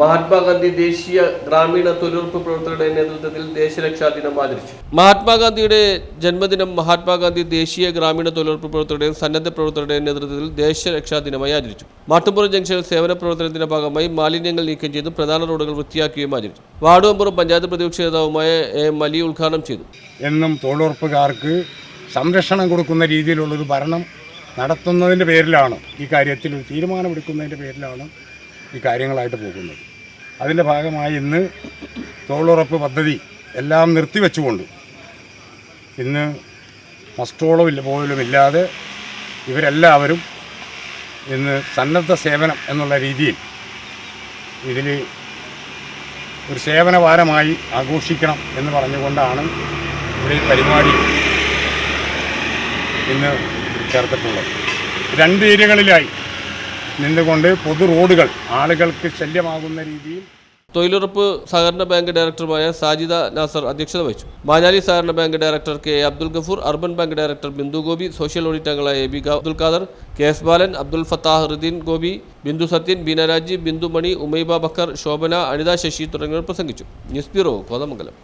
Mahatma Gandhi ദേശീയ ഗ്രാമീണ തൊഴിലുറപ്പ് പ്രവർത്തകരുടെ നേതൃത്വത്തിൽ ദേശരക്ഷാ ദിനം ആചരിച്ചു. മഹാത്മാഗാന്ധിയുടെ ജന്മദിനം മഹാത്മാഗാന്ധി ദേശീയ ഗ്രാമീണ തൊഴിലുറപ്പ് പ്രവർത്തകരുടെയും സന്നദ്ധ പ്രവർത്തകരുടെയും നേതൃത്വത്തിൽ ദേശരക്ഷാ ദിനമായി ആചരിച്ചു. മാട്ടുപുറം ജംഗ്ഷനിൽ സേവന പ്രവർത്തനത്തിന്റെ ഭാഗമായി മാലിന്യങ്ങൾ നീക്കം ചെയ്തും പ്രധാന റോഡുകൾ വൃത്തിയാക്കുകയും ആചരിച്ചു. വാടുവമ്പുറം പഞ്ചായത്ത് പ്രതിപക്ഷ നേതാവുമായ എ എം അലി ഉദ്ഘാടനം ചെയ്തു. എന്നും തൊഴിലുറപ്പുകാർക്ക് സംരക്ഷണം കൊടുക്കുന്ന രീതിയിലുള്ള ഒരു ഭരണം നടത്തുന്നതിന്റെ പേരിലാണ് ഈ കാര്യത്തിൽ ഒരു തീരുമാനമെടുക്കുന്നതിന്റെ പേരിലാണ് ഈ കാര്യങ്ങളായിട്ട് പോകുന്നത്. അതിന്റെ ഭാഗമായി ഇന്ന് തൊഴിലുറപ്പ് പദ്ധതി എല്ലാം നിർത്തിവെച്ചുകൊണ്ട് ഇന്ന് മസ്റ്റോളം ഇല്ല പോലും ഇല്ലാതെ ഇവരെല്ലാവരും ഇന്ന് സന്നദ്ധ സേവനം എന്നുള്ള രീതിയിൽ ഇതിൽ ഒരു സേവന വാരമായി ആഘോഷിക്കണം എന്ന് പറഞ്ഞുകൊണ്ടാണ് ഇവിടെ പരിപാടി ഇന്ന് ചേർത്തിട്ടുള്ളത്. രണ്ട് ഏരിയകളിലായി നിന്നുകൊണ്ട് പൊതു റോഡുകൾ ആളുകൾക്ക് ശല്യമാകുന്ന രീതിയിൽ തൊഴിലുറപ്പ് സഹകരണ ബാങ്ക് ഡയറക്ടറുമായ സാജിദ നാസർ അധ്യക്ഷത വഹിച്ചു. മാഞ്ഞാലി സഹകരണ bank director K Abdul Gafoor urban bank director Bindu Gopi social audit അംഗങ്ങളായ A B Abdul Khader K S Balan Abdul Fathah Hrideen Gopi Bindu Sathyan Beena Bindumani Bindu Mani Umaiba Bakkar Shobhana Anitha Sasi തുടങ്ങിയവർ പ്രസംഗിച്ചു. News bureau Kothamangalam.